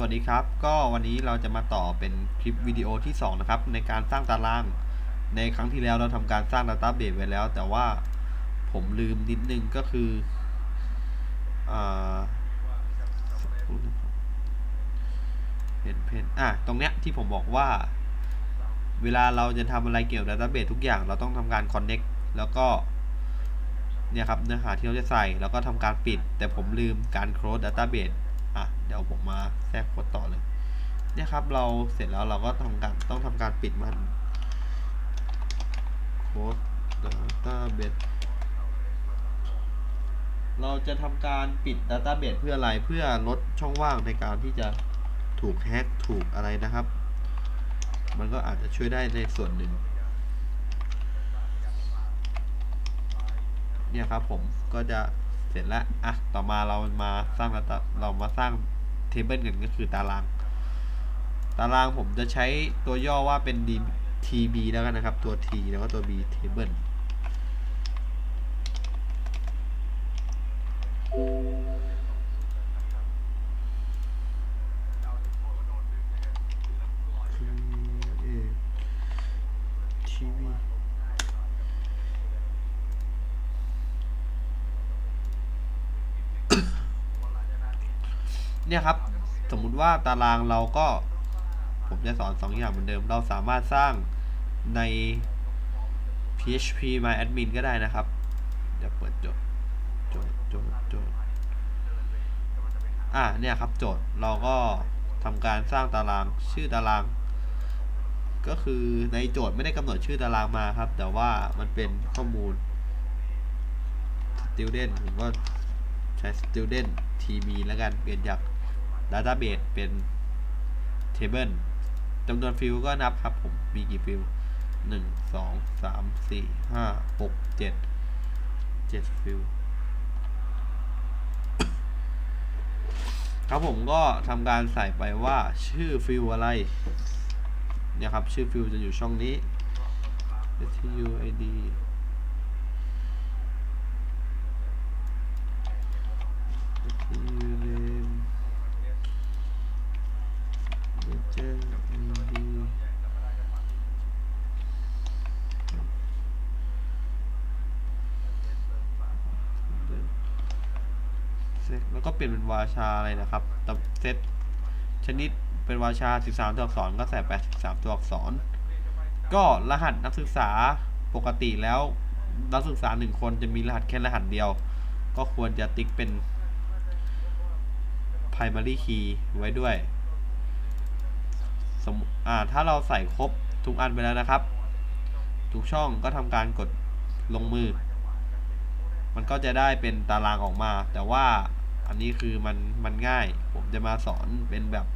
วัสดีครับ ก็วันนี้เราจะมาต่อเป็นคลิปวิดีโอที่ 2 นะครับ ในการสร้างตาราง ในครั้งที่แล้วเราทำการสร้างดัต้าเบสไว้แล้ว แต่ว่าผมลืมนิดนึงก็คืออาสักครู่นเพนเพนอะตรงเนี้ยที่ผมบอกว่า เวลาเราจะทำอะไรเกี่ยวกับดัต้าเบสทุกอย่างเราต้องทำการ connect แล้วก็เนี่ยครับเนื้อหาที่เราจะใส่แล้วก็ทำการปิด แต่ผมลืมการ close database อะเดี๋ยวผมมาแทรกโค้ดต่อเลยเนี่ยครับเราเสร็จแล้วเราก็ทำการต้องทำการปิดมันโค้ด database เราจะทำการปิด database เพื่ออะไรเพื่อลดช่องว่างในการที่จะถูกแฮกถูกอะไรนะครับ มันก็อาจจะช่วยได้ในส่วนหนึ่ง เนี่ยครับผมก็จะ เสร็จแล้วอะต่อมาเรามาสร้างตาเรามาสร้างเทเบิลกันก็คือตาราง ตารางผมจะใช้ตัวย่อว่าเป็น D TB แล้วกันนะครับ ตัว T แล้วก็ตัว B table คือ เนี่ยครับ สมมุติว่าตารางเราก็ ผมจะสอนสองอย่างเหมือนเดิม เราสามารถสร้างใน PHP My Admin ก็ได้นะครับ เดี๋ยวเปิดโจทย์ โจทย์ โจทย์ โจทย์ อะเนี่ยครับโจทย์ เราก็ทำการสร้างตาราง ชื่อตาราง ก็คือในโจทย์ไม่ได้กำหนดชื่อตารางมาครับ แต่ว่ามันเป็นข้อมูล student ผมก็ใช้ student tb แล้วกัน เปลี่ยนจาก database เป็น table จำนวนฟิลก็นับครับผม มีกี่ฟิลหนึ่งสองสามสี่ห้าหกเจ็ดเจ็ดฟิลครับผมก็ทำการใส่ไปว่าชื่อฟิลอะไรเนี่ยครับ ชื่อฟิลจะอยู่ช่องนี้ stuid major id แล้วก็เปลี่ยนเป็นวาชาอะไรนะครับแต่เซตชนิดเป็นวาชา 13 ตัวอักษรก็ใส่ไป13 ตัวอักษร ก็รหัสนักศึกษาปกติแล้วนักศึกษาหนึ่งคนจะมีรหัสแค่รหัสเดียว ก็ควรจะติ๊กเป็น primary key ไว้ด้วยสมอ่าถ้าเราใส่ครบทุกอันไปแล้วนะครับ ทุกช่องก็ทำการกดลงมือ มันก็จะได้เป็นตารางออกมา แต่ว่า อันนี้คือมันมันง่าย ผมจะมาสอนเป็นแบบ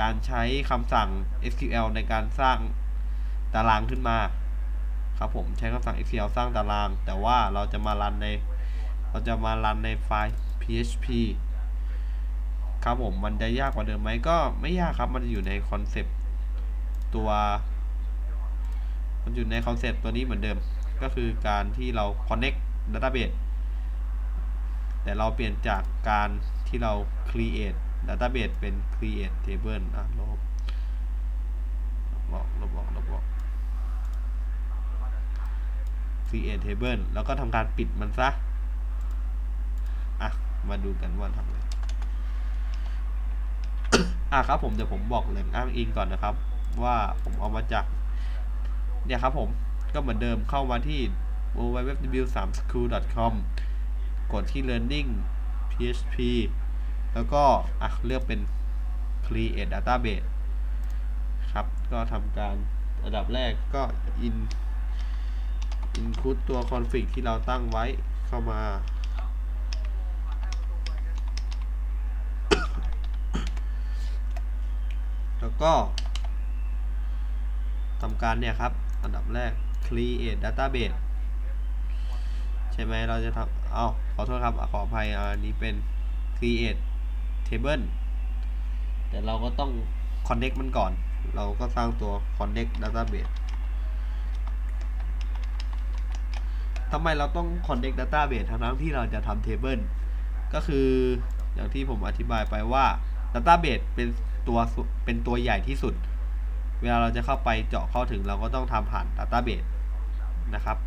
การใช้คำสั่ง SQL ในการสร้างตารางขึ้นมา ครับผมใช้คำสั่ง SQL สร้างตาราง แต่ว่าเราจะมารันใน เราจะมารันในไฟล์ PHP ครับผมมันจะยากกว่าเดิมไหมก็ไม่ยากครับ มันจะอยู่ในคอนเซปต์ตัว มันอยู่ในคอนเซปต์ตัวนี้เหมือนเดิม ก็คือการที่เรา connect database แต่เราเปลี่ยนจากการที่เรา create database เป็น create table อะลบลบลบลบลบลบ create table แล้วก็ทำการปิดมันซะ อะ มาดูกันว่าทำไงอะครับผมเดี๋ยวผมบอกแหล่งอ้างอิงก่อนนะครับ ว่าผมเอามาจาก เนี่ยครับผมก็เหมือนเดิมเข้ามาที่ www.3school.com กดที่ learning php แล้วก็อะเลือกเป็น create database ครับ ก็ทำการอันดับแรกก็ in include ตัว config ที่เราตั้งไว้เข้ามาแล้วก็ทำการเนี่ยครับ อันดับแรก create database ช่ไหมเราจะทำเอาขอโทษครับ ขออภัยอันนี้เป็น create table แต่เราก็ต้อง connect มันก่อน เราก็สร้างตัว connect database ทำไมเราต้อง connect database ทั้งๆที่เราจะทำ table ก็คืออย่างที่ผมอธิบายไปว่า Database เป็นตัวเป็นตัวใหญ่ที่สุด เวลาเราจะเข้าไปเจาะเข้าถึงเราก็ต้องทำผ่าน Database นะครับ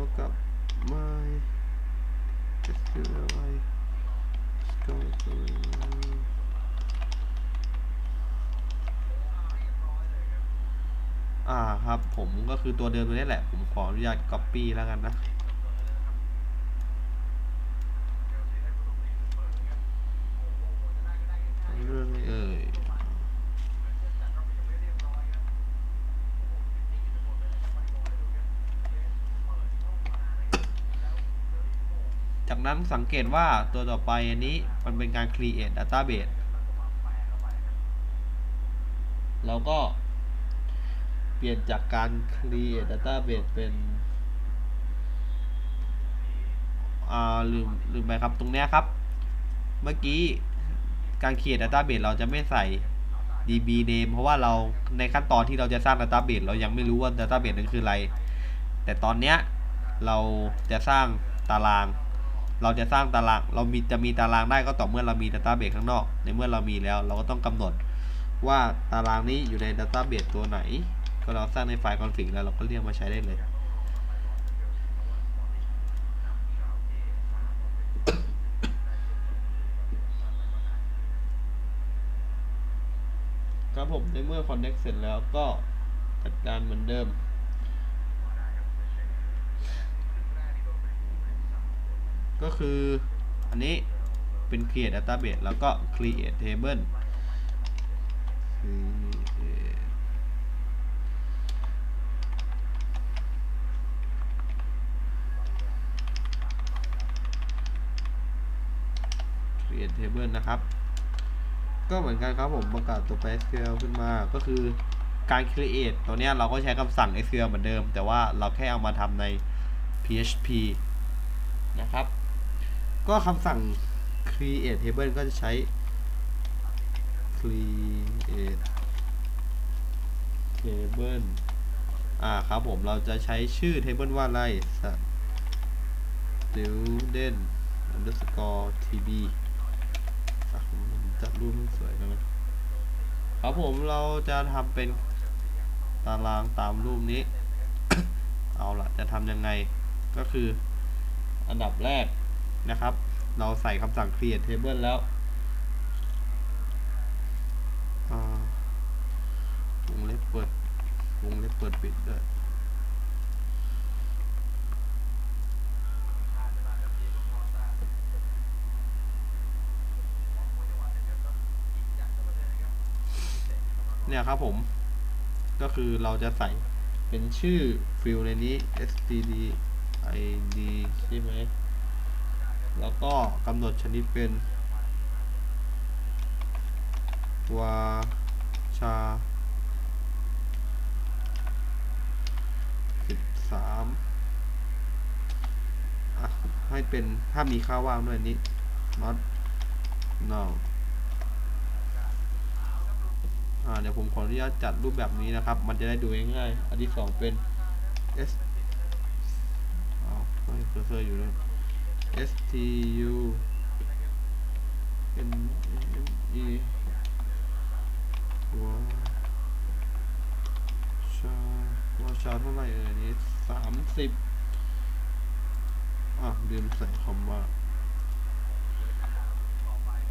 ท่ากับ my SQLi discovery อ่าครับผมก็คือตัวเดิมตัวนี้แหละ ผมขออนุญาต copy แล้วกันนะ เรื่องอะไรเอ่ย จาก นั้นสังเกตว่าตัวต่อไปอันนี้มันเป็นการ create database เราก็เปลี่ยนจากการ create database เป็นอ่าลืมลืมไปครับตรงเนี้ยครับ เมื่อกี้การ create database เราจะไม่ใส่ db name เพราะว่าเราในขั้นตอนที่เราจะสร้าง database เรายังไม่รู้ว่า database นั้นคืออะไร แต่ตอนเนี้ยเราจะสร้างตาราง เราจะสร้างตาราง เรามีจะมีตารางได้ก็ต่อเมื่อเรามี database ข้างนอก ในเมื่อเรามีแล้ว เราก็ต้องกำหนดว่าตารางนี้อยู่ใน database ตัวไหน ก็เราสร้างในไฟล์ config แล้วเราก็เรียกมาใช้ได้เลยครับผมในเมื่อ connect เสร็จแล้วก็จัดการเหมือนเดิม ก็คืออันนี้เป็น create database แล้วก็ create table create create table นะครับ ก็เหมือนกันครับผมประกาศตัวไป SQL ขึ้นมาก็คือการ create ตัวเนี้ยเราก็ใช้คำสั่ง SQL เหมือนเดิม แต่ว่าเราแค่เอามาทำใน PHP นะครับ ก็คำสั่ง create table ก็จะใช้ create table อ่าครับผมเราจะใช้ชื่อ table ว่าอะไร student underscore tb อะผมจัดรูปสวยนะครับผมเราจะทำเป็นตารางตามรูปนี้ เอาละจะทำยังไงก็คืออันดับแรก นะครับ เราใส่คำสั่ง create table แล้ววงเล็บเปิด วงเล็บเปิดปิดด้วยเนี่ยครับผม ก็คือเราจะใส่เป็นชื่อฟิลในนี้ std id ใช่ไหม แล้วก็กำหนดชนิดเป็นวาชาสิบสามให้เป็นถ้ามีค่าว่างด้วยนี้ not no อ่าเดี๋ยวผมขออนุญาตจัดรูปแบบนี้นะครับ มันจะได้ดูง่ายๆอันที่สองเป็น s เอาไม่เคอร์เซอร์อยู่เลย s t u n e วาชาวาชาเท่าไหร่เอ่ยนี้สามสิบอะลืมใส่คำว่า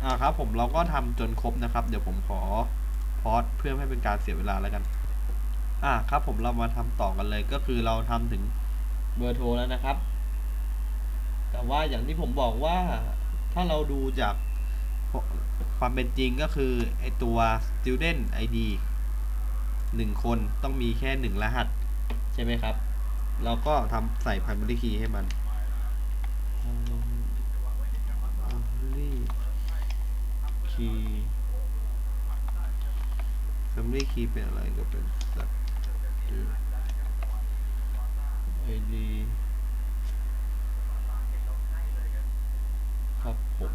อ่าครับผมเราก็ทำจนครบนะครับ เดี๋ยวผมขอพอสเพื่อไม่ให้เป็นการเสียเวลาแล้วกัน อ่าครับผมเรามาทำต่อกันเลยก็คือเราทำถึงเบอร์โทรแล้วนะครับ แต่ว่าอย่างที่ผมบอกว่าถ้าเราดูจากความเป็นจริงก็คือไอตัว student id หนึ่งคนต้องมีแค่หนึ่งรหัส ใช่ไหมครับ เราก็ทำใส่ primary key ให้มัน primary key family key เป็นอะไรก็เป็น id ผม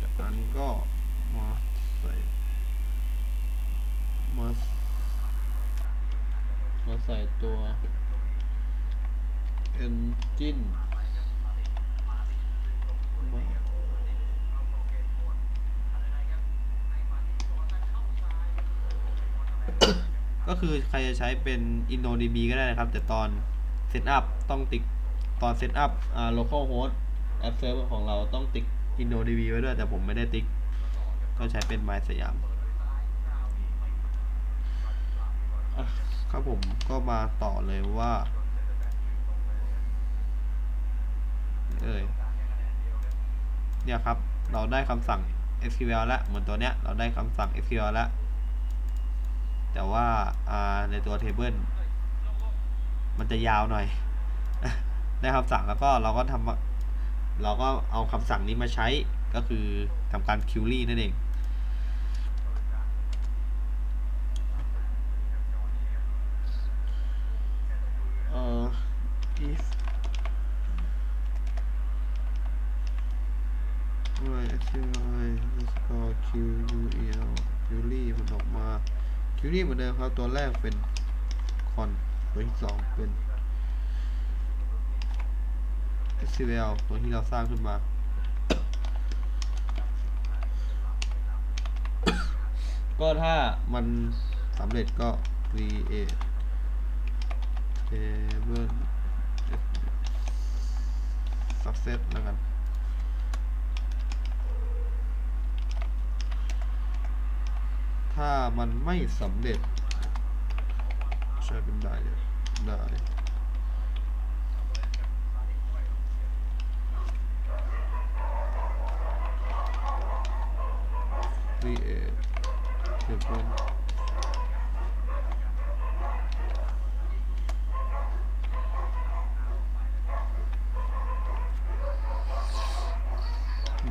จากนั้นก็มาใส่มาใส่ตัว engine มาก็ คือใครจะใช้เป็น InnoDB ก็ได้นะครับ แต่ตอนเซตอัพต้องติ๊กตอนเซตอัพอ่า local host app server ของเราต้องติ๊ก InnoDB ไว้ด้วย แต่ผมไม่ได้ติ๊กก็ใช้เป็น My สยามครับผมก็มาต่อเลยว่า เอ่ยเนี่ยครับ เราได้คำสั่ง SQL แล้วเหมือนตัวเนี้ย เราได้คำสั่ง SQL แล้ว แต่ว่าในตัว table มันจะยาวหน่อยได้คำสั่งแล้วก็เราก็ทำเราก็เอาคำสั่งนี้มาใช้ก็คือทำการ query นั่นเองเอ่อ if y x y underscore q u e l query มันออกมา query เหมือนเดิมครับ ตัวแรกเป็น con ตัวที่สองเป็น SQL ตัวที่เราสร้างขึ้นมา ก็ถ้ามันสำเร็จก็ create table success แล้วกัน ถ้ามันไม่สำเร็จใช้เป็นได้ได้ create table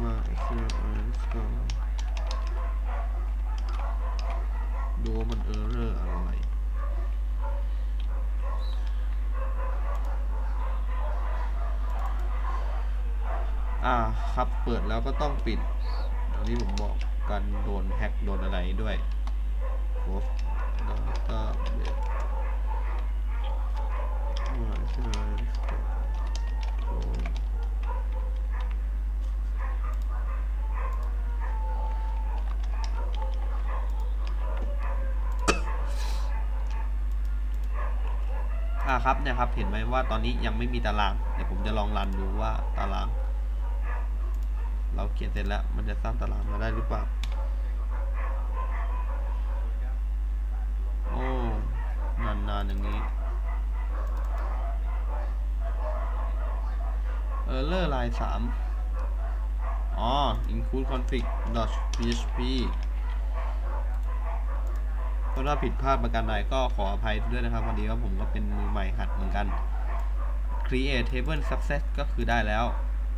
มา SQL ก็ว่ามันเออร์เรอร์อะไร ครับ เปิดแล้วก็ต้องปิด อันนี้ผมบอกกันโดนแฮ็กโดนอะไรด้วย Host Database มาใช่ไหมโอ้อ่าครับเนี่ยครับเห็นไหมว่าตอนนี้ยังไม่มีตาราง เดี๋ยวผมจะลองรันดูว่าตาราง เราเขียนเสร็จแล้ว มันจะสร้างตารางมาได้หรือเปล่า โอ้ นานๆอย่างนี้ เออเลอร์ลายสามอ๋อ include config php เพราะว่าผิดพลาดประการใดก็ขออภัยด้วยนะครับพอดีว่าผมก็เป็นมือใหม่หัดเหมือนกัน create table success ก็คือได้แล้ว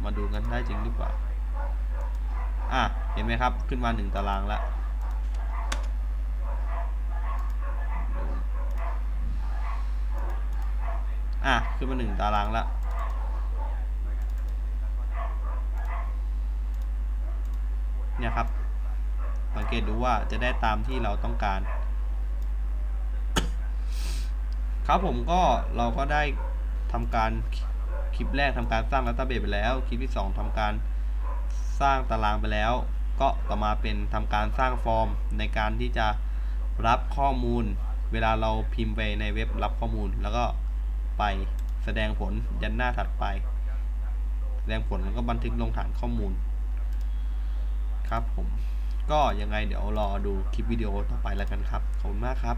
มาดูกันได้จริงหรือเปล่า อะเห็นไหมครับ ขึ้นมาหนึ่งตารางแล้วอะขึ้นมาหนึ่งตารางแล้วเนี่ยครับ สังเกตดูว่าจะได้ตามที่เราต้องการ ครับผมก็เราก็ได้ทำการคลิปแรกทำการสร้างดัตต้าเบสไปแล้ว คลิปที่ 2ทำการ สร้างตารางไปแล้ว ก็ต่อมาเป็นทำการสร้างฟอร์มในการที่จะรับข้อมูล เวลาเราพิมพ์ไปในเว็บรับข้อมูล แล้วก็ไปแสดงผลยันหน้าถัดไป แสดงผลแล้วก็บันทึกลงฐานข้อมูล ครับผม ก็ยังไงเดี๋ยวรอดูคลิปวิดีโอต่อไปแล้วกันครับ ขอบคุณมากครับ